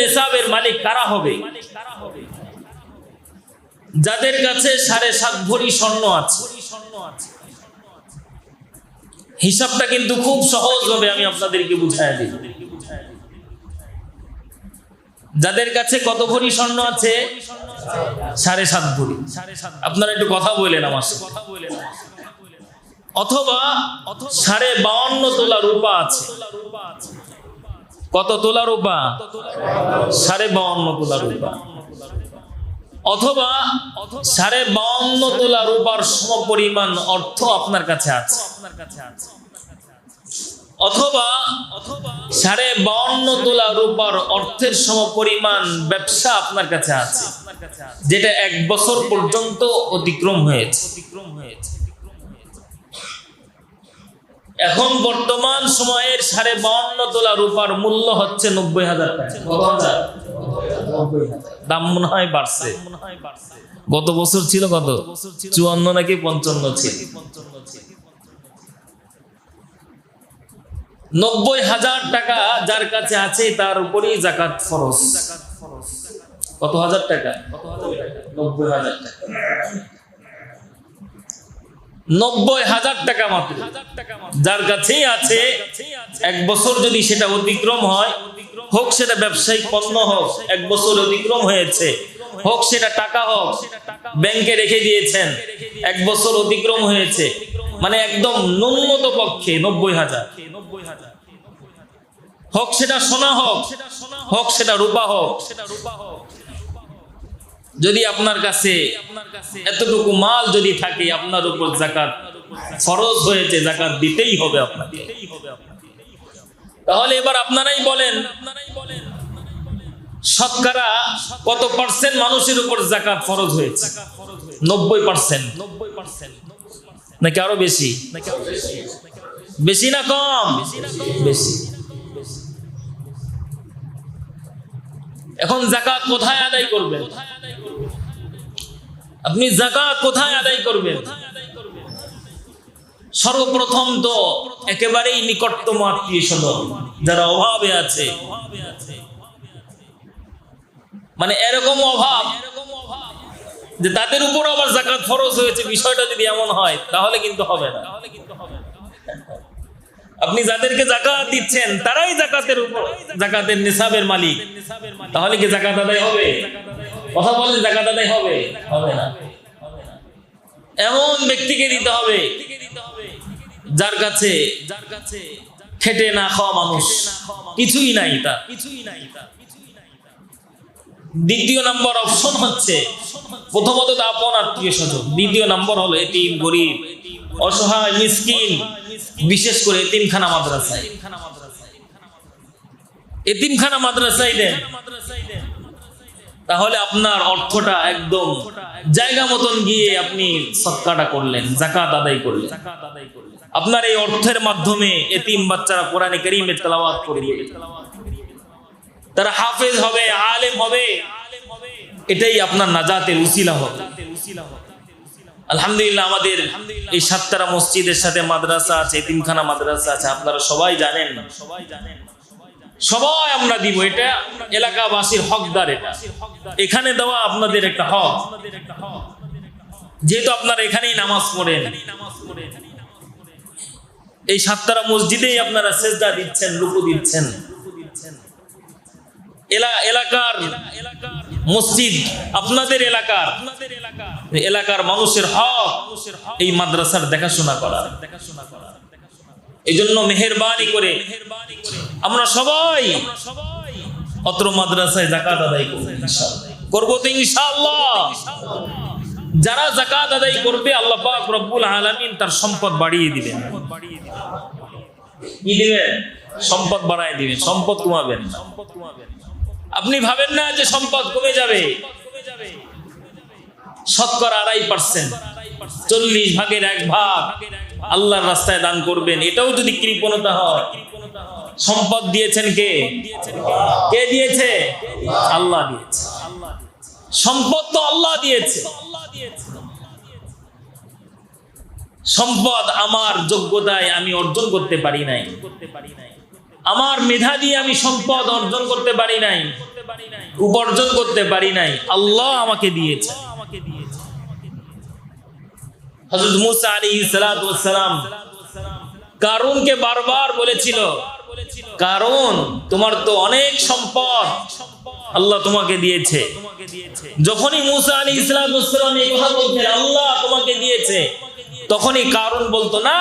নিসাবের মালিক কারা হবে? যাদের কাছে সাড়ে সাত ভরি স্বর্ণ আছে। হিসাবটা কিন্তু খুব আমি আপনাদেরকে বুঝাই দিই। যাদের কাছে কত ভরি স্বর্ণ আছে? সাড়ে সাত ভরি। আপনারা একটু কথা বললেন আমার সাথে। অথবা সাড়ে বাউন্ন তোলা রূপা আছে। কত তোলা রূপা? সাড়ে বাউন্ন তোলা রূপা। অথবা সাড়ে বাউন্ন তোলা রূপার সমপরিমাণ অর্থ আপনার কাছে আছে। অথবা সাড়ে বাউন্ন তোলা রূপার অর্থের সমপরিমাণ ব্যবসা আপনার কাছে আছে, যেটা এক বছর পর্যন্ত অতিক্রম হয়েছে। এখন বর্তমান সময়ের সাড়ে বাউন্ন তোলা রূপার মূল্য হচ্ছে নব্বই হাজার টাকা। দাম মনে হয় বাড়ছে। গত বছর ছিল কত? চুয়ান্ন নাকি পঞ্চান্ন ছিল? নব্বই হাজার টাকা যার কাছে আছে তার উপরেই জাকাত ফরজ। কত হাজার টাকা? নব্বই হাজার টাকা। নব্বই হাজার টাকা মাত্র। যার কাছেই আছে, এক বছর যদি সেটা অতিক্রম হয়, হোক সেটা ব্যবসায়িক পণ্য হোক, এক বছর অতিক্রম হয়েছে, হোক সেটা টাকা হোক, ব্যাংকে রেখে দিয়েছেন, এক বছর অতিক্রম হয়েছে মানে একদম ন্যূনত পক্ষে নব্বই হাজার। হোক সেটা সোনা হোক হোক সেটা রূপা হোক যদি আপনার কাছে এতটুকু মাল যদি থাকে, আপনার উপর জাকাত ফরজ হয়েছে, জাকাত দিতেই হবে আপনাকে। তাহলে এবার আপনারাই বলেন, শতকরা কত পার্সেন্ট মানুষের উপর জাকাত ফরজ হয়েছে? নব্বই পার্সেন্ট নব্বই নাকি আরও বেশি? বেশি না কম? বেশি। এখন জাকাত কোথায় আদায় করবেন? আপনি জাকাত কোথায় আদায় করবেন? সর্বপ্রথম তো একেবারেই নিকটতম আত্মীয় স্বজন, যারা অভাবে আছে। মানে এরকম অভাব যে তাদের উপর আবার জাকাত ফরজ হয়েছে, বিষয়টা যদি এমন হয়, তাহলে কিন্তু হবে না। আপনি যাদেরকে জাকাত দিচ্ছেন, তারাই জাকাতের উপর জাকাতের নিসাবের মালিক। তাহলে কি জাকাত আদায় হবে? কথা বলেন জাকাত আদায় হবে? হবে না। এমন ব্যক্তিকে দিতে হবে যার কাছে যার কাছে খেটে না খাওয়া মানুষ কিছুই নাই তা কিছুই নাই তা দ্বিতীয় নাম্বার অপশন হচ্ছে প্রথমত আপন আত্মীয় স্বজন। দ্বিতীয় নাম্বার হলো এটি গরিব। অসহায়, মিসকিন, বিশেষ করে এতিমখানা মাদ্রাসায়। এতিমখানা মাদ্রাসায় দেন। তাহলে আপনার অর্থটা একদম জায়গা মতন গিয়ে আপনি সৎকাটা করলেন জাকাত আদায় করলেন। আপনার এই অর্থের মাধ্যমে এতিম বাচ্চারা কোরআনে করিমের তেলাওয়াত করবে তারা হাফেজ হবে, আলেম হবে। এটাই আপনার নাজাতের উসিলা হবে। আলহামদুলিল্লাহ আমাদের এই সাতটারা মসজিদের সাথে মাদ্রাসা আছে, তিনখানা মাদ্রাসা আছে, আপনারা সবাই জানেন। সবাই জানেন সবাই আমরা দিব, এটা এলাকাবাসীর হকদার এটা। এখানে দেওয়া আপনাদের একটা হক। যেহেতু আপনারা এখানেই নামাজ পড়েন। এই সাতটারা মসজিদেই আপনারা সেজদা দিচ্ছেন, রুকু দিচ্ছেন। এলা, এলাকার মসজিদ, আপনাদের এলাকার এলাকার মানুষের হক, এই মাদ্রাসার দেখাশোনা করার। দেখাশোনা করা এই জন্য মেহরবানি করে আমরা সবাই অত্র মাদ্রাসায় জাকাত আদায় করব তো ইনশাআল্লাহ। যারা জাকাত আদায় করবে, আল্লাহ পাক রব্বুল আলামিন তার সম্পদ বাড়িয়ে দিবেন। কি দিবেন? সম্পদ বাড়ায় দিবেন, সম্পদ কমাবেন না। আপনি ভাবেন না যে সম্পদ কমে যাবে? শতকরা আড়াই পার্সেন্ট চল্লিশ ভাগের এক ভাগ আল্লাহর রাস্তায় দান করবেন। এটাও যদি কৃপণতা হয়। সম্পদ দিয়েছেন কে? কে দিয়েছে? আল্লাহ দিয়েছে। সম্পদ তো আল্লাহ দিয়েছে। সম্পদ আমার যোগ্যতায় আমি অর্জন করতে পারি নাই। আমার মেধা দিয়ে আমি সম্পদ অর্জন করতে পারি নাই, উপার্জন করতে পারি নাই। আল্লাহ আমাকে দিয়েছে। হযরত মুসা সালাতু সালাম কারুনকে বারবার বলেছিল কারণ তোমার তো অনেক সম্পদ আল্লাহ তোমাকে দিয়েছে। যখনই মুসা আলী ইসলাম এই কথা আল্লাহ তোমাকে দিয়েছে, তখনই কারণ বলতো, না,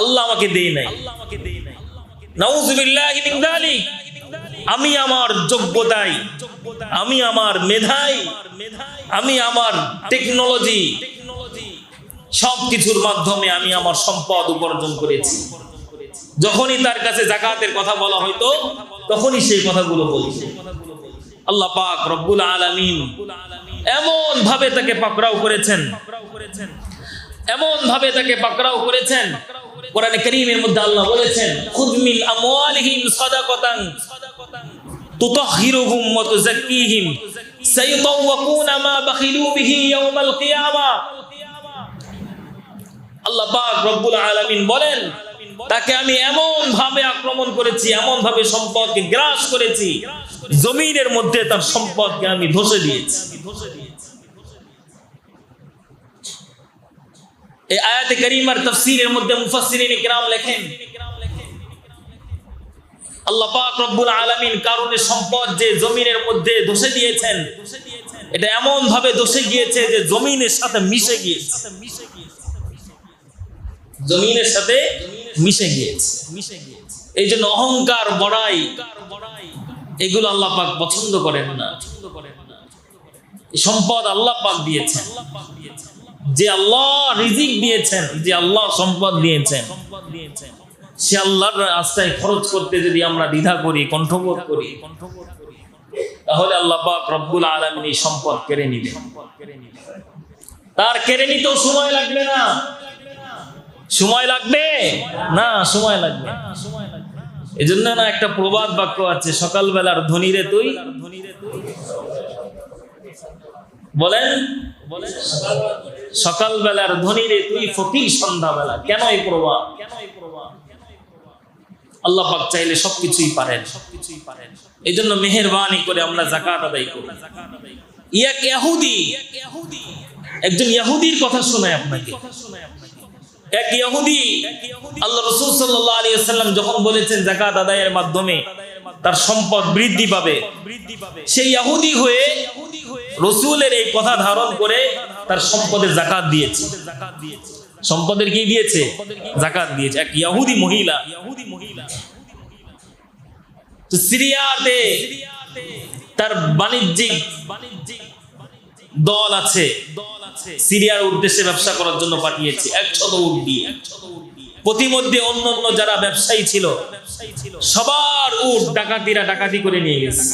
আল্লাহ আমাকে দেয় নাই। নাউজুবিল্লাহি মিন যালিক। আমি আমার যোগ্যতায় আমি আমার মেধায় আমি আমার টেকনোলজি সব কিছুর মাধ্যমে আমি আমার সম্পদ উপার্জন করেছি। যখনই তার কাছে জাকাতের কথা বলা হয়তো তখনই সেই কথাগুলো বলছে আল্লাহ পাক রব্বুল আলামিন এমন ভাবে তাকে পাকড়াও করেছেন। এমন ভাবে তাকে পাকড়াও করেছেন কোরআনে কারীমের মধ্যে আল্লাহ বলেছেন আমওয়ালিহিম সাদাকাতান তুতাহহিরুহুম ওয়া তুযাক্কিহিম সায়তাওয়াকুনা মা বাখিলু বিহি কিয়ামা। আল্লাহ পাক রব্বুল আলামিন বলেন, তাকে আমি এমন ভাবে আক্রমণ করেছি এমন ভাবে সম্পদকে গ্রাস করেছি, জমিনের মধ্যে তার সম্পদকে আমি ধসে দিয়েছি। এই আয়াতে কারিমার তাফসীরের মধ্যে মুফাসসিরিন কিরাম লেখেন, আল্লাহ পাক রব্বুল আলামিন কারণে সম্পদ যে জমিনের মধ্যে দিয়েছেন, এটা এমন ভাবে গিয়েছে যে জমিনের সাথে মিশে গিয়েছে। জমিনের সাথে মিশে গিয়েছে। এই জন্য অহংকার, বড়াই, এগুলো আল্লাহ পাক পছন্দ করেন না। সম্পদ আল্লাহ পাক দিয়েছেন। যে আল্লাহ রিজিক দিয়েছেন, যে আল্লাহ সম্পদ দিয়েছেন, সে আল্লাহর রাস্তায় খরচ করতে যদি আমরা দ্বিধা করি, কণ্ঠবোধ করি, তাহলে আল্লাহ রব্বুল আলামিন এই সম্পদ কেড়ে নিবে তার কেড়ে নিতেও সময় লাগবে না। সময় লাগবে? না, সময় লাগবে। এই জন্য না একটা প্রবাদ বাক্য আছে, সকালবেলার ধনীরে তুই। বলেন? সকালবেলার ধনীরে তুই ফকির সন্ধ্যাবেলা, কেন এই প্রবাদ আল্লাহ পাক চাইলে সবকিছুই পারেন। সবকিছুই পারেন এই জন্য মেহরবানি করে আমরা জাকাত আদায় করি। একজন কথা আপনাকে। এক আল্লাহ রসুল সাল্লাহ যখন বলেছেন জাকাত আদায়ের মাধ্যমে তার সম্পদ বৃদ্ধি পাবে। সেই ইহুদি হয়ে রসুলের এই কথা ধারণ করে তার সম্পদের জাকাত দিয়েছে। সম্পদের কি দিয়েছে? জাকাত দিয়েছে। এক ইহুদি মহিলা। সিরিয়াতে তার বাণিজ্যিক দল আছে। সিরিয়ার উদ্দেশ্যে ব্যবসা করার জন্য পাঠিয়েছে। একশত উট দিয়ে। প্রতিমধ্যে অন্য অন্য যারা ব্যবসায়ী ছিল, সবার উট ডাকাতিরা ডাকাতি করে নিয়ে গেছে।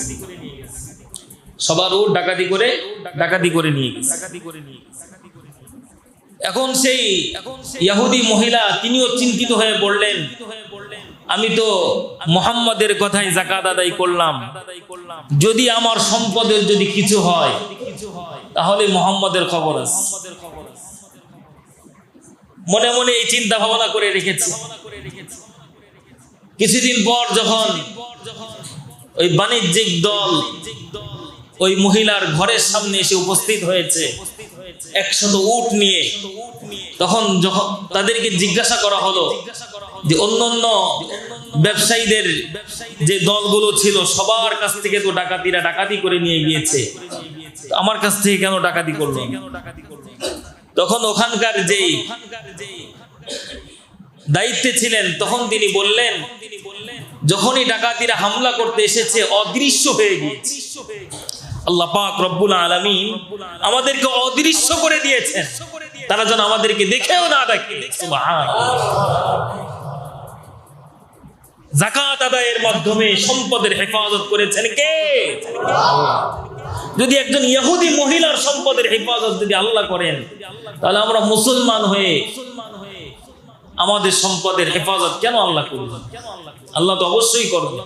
সবার উট ডাকাতি করে ডাকাতি করে নিয়ে গেছে। এখন সেই ইয়াহুদি মহিলা তিনিও চিন্তিত হয়ে পড়লেন, আমি তো মোহাম্মদের কথাই জাকাত আদায় করলাম। যদি আমার সম্পদের যদি কিছু হয়, তাহলে মোহাম্মদের খবর আছে। মনে মনে এই চিন্তা ভাবনা করে রেখেছে। কিছুদিন পর যখন ওই বাণিজ্যিক দল ওই মহিলার ঘরের সামনে এসে উপস্থিত হয়েছে একশত উট নিয়ে, তখন যখন তাদেরকে জিজ্ঞাসা করা হলো যে অন্যান্য ব্যবসায়ীদের যে দলগুলো ছিল, সবার কাছ থেকে তো ডাকাতিরা ডাকাতি করে নিয়ে গিয়েছে। আমার কাছ থেকে কেন ডাকাতি করল? তখন ওখানকার যেই দায়িত্বে ছিলেন, তখন তিনি বললেন, যখনই ডাকাতিরা হামলা করতে এসেছে, অদৃশ্য হয়ে গিয়েছে। আল্লাহ পাক রব্বুল আলামিন আমাদেরকে অদৃশ্য করে দিয়েছেন। তারা যেন আমাদেরকে দেখেও না দেখে। জাকাত আদায়ের মাধ্যমে সম্পদের হেফাজত করেছেন কে? যদি একজন ইহুদি মহিলার সম্পদের হেফাজত যদি আল্লাহ করেন, তাহলে আমরা মুসলমান হয়ে আমাদের সম্পদের হেফাজত কেন আল্লাহ করব? আল্লাহ তো অবশ্যই করবে।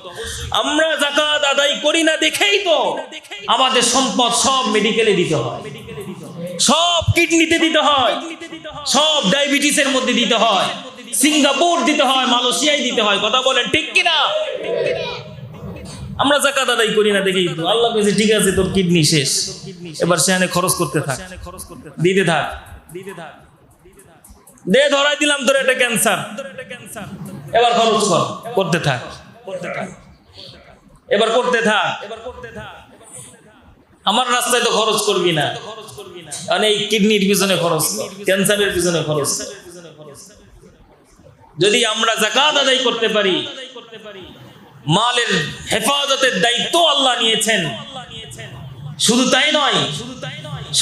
আমরা জাকাত আদায় করি না দেখেই তো আমাদের সম্পদ সব মেডিকেলে দিতে হয়। সব কিডনিতে দিতে হয়। সব ডায়াবেটিসের মধ্যে দিতে হয়। সিঙ্গাপুর দিতে হয়, মালয়েশিয়ায় দিতে হয়। কথা বলেন ঠিক কিনা? আমরা জাকাত আদায় করি না দেখি তো আল্লাহ কাছে ঠিক আছে, তোর কিডনি শেষ। এবার সেখানে খরচ করতে থাক। দিতে থাক। দিতে থাক দে, ধরাই দিলাম তোর এটা ক্যান্সার। এবার খরচ কর, করতে থাক। করতে থাক এবার করতে থাক। এবার করতে থাক আমার রাস্তায় তো খরচ করবি না। কারণ এই কিডনির পিছনে খরচ ক্যান্সারের পিছনে খরচ যদি আমরা জাকাত আদায় করতে পারি মালের হেফাজতের দায়িত্ব আল্লাহ নিয়েছেন। শুধু তাই নয়,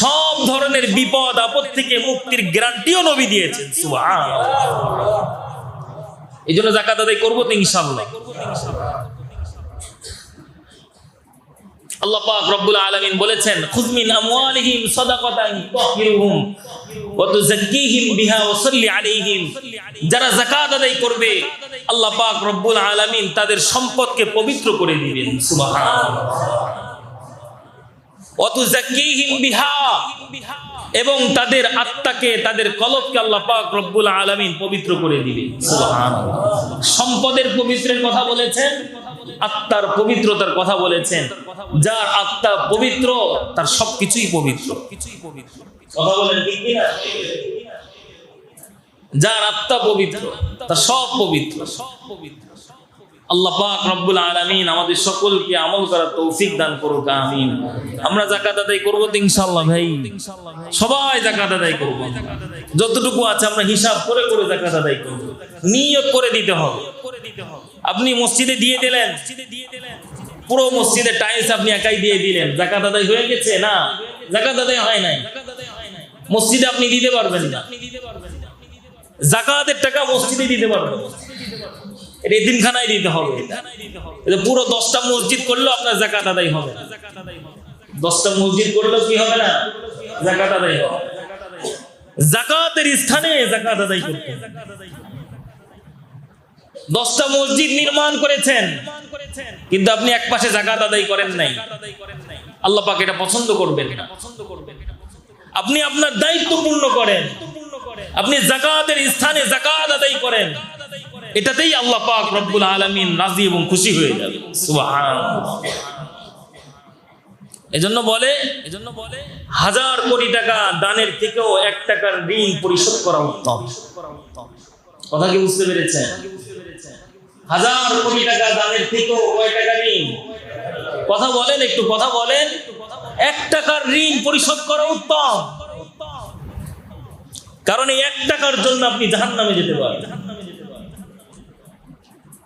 সব ধরনের বিপদ, আপদ থেকে মুক্তির গ্যারান্টিও নবী দিয়েছেন। এই জন্য জাকাত আদায় করব তো ইনশাল্লাহ আল্লাহ পাক বলেছেন বিহা যারা করবে, আল্লাহ তাদের সম্পদকে পবিত্র করে দিবেন। বিহা এবং তাদের আত্মাকে, তাদের কলবকে আল্লাহ পাক রব্বুল আলামিন পবিত্র করে দিবে সুবহানাল্লাহ। সম্পদের পবিত্রের কথা বলেছেন আত্মার পবিত্রতার কথা বলেছেন। যার আত্মা পবিত্র, তার সবকিছুই পবিত্র। যার আত্মা পবিত্র, তার সব পবিত্র। আল্লাহ পাক রব্বুল আমাদের সকলকে আমল করার তৌফিক দান করুক, আমিন। আমরা জাকাত আদায় করব ভাই। সবাই জাকাত আদায় করব। যতটুকু আছে আমরা হিসাব করে করে জাকাত আদায় করব। নিয়োগ করে দিতে হবে। আপনি মসজিদে দিয়ে দিলেন। পুরো মসজিদের টাইলস আপনি একাই দিয়ে দিলেন। জাকাত আদায় হয়ে গেছে না? জাকাত আদায় হয় নাই। মসজিদে আপনি দিতে পারবেন না। জাকাতের টাকা মসজিদে দিতে পারবেন। এটা এতিমখানায় দিতে হবে। পুরো দশটা মসজিদ করলেও আপনার জাকাত আদায় হবে। দশটা মসজিদ করলেও কি হবে না? জাকাত আদায় হবে। জাকাতের স্থানে জাকাত আদায় করতে। দশটা মসজিদ নির্মাণ করেছেন। কিন্তু আপনি এক পাশে জাকাত আদায় করেন নাই। আল্লাহ পাক এটা পছন্দ করবেন না। আপনি আপনার দায়িত্ব পূর্ণ করেন। আপনি জাকাতের স্থানে জাকাত আদায় করেন। এটাতেই আল্লাহ পাক রব্বুল আলামিন রাজি এবং খুশি হয়ে যাবে। এজন্য বলে এজন্য বলে, হাজার কোটি টাকা দানের থেকেও এক টাকার ঋণ পরিশোধ করা উত্তম। কথা কি বুঝতে পেরেছেন? হাজার কোটি টাকা দানের থেকেও কয় টাকা ঋণ? কথা বলেন, একটু কথা বলেন। এক টাকার ঋণ পরিশোধ করা উত্তম। কারণ এই এক টাকার জন্য আপনি জাহান নামে যেতে পারেন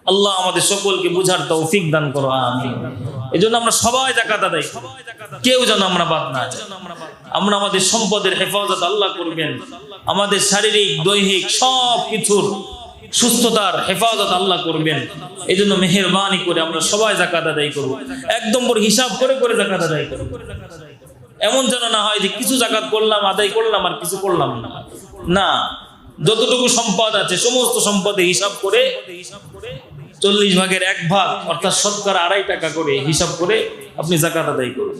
আল্লাহ আমাদের সকলকে বুঝার তৌফিক দান করো আমি এই জন্য আমরা সবাই জাকাত আদায় কেউ যেন আমরা বাদ না আমরা আমাদের সম্পদের হেফাজত আল্লাহ করবেন। আমাদের শারীরিক, দৈহিক সব কিছুর সুস্থতার হেফাজত আল্লাহ করবেন। এই জন্য মেহরবানি করে আমরা সবাই জাকাত আদায় করব। একদম করে হিসাব করে করে জাকাত আদায় করব। এমন যেন না হয় যে কিছু জাকাত করলাম, আদায় করলাম আর কিছু করলাম না। না, যতটুকু সম্পদ আছে, সমস্ত সম্পদে হিসাব করে চল্লিশ ভাগের এক ভাগ, অর্থাৎ শতকরা আড়াই টাকা করে হিসাব করে আপনি জাকাত আদায় করুন।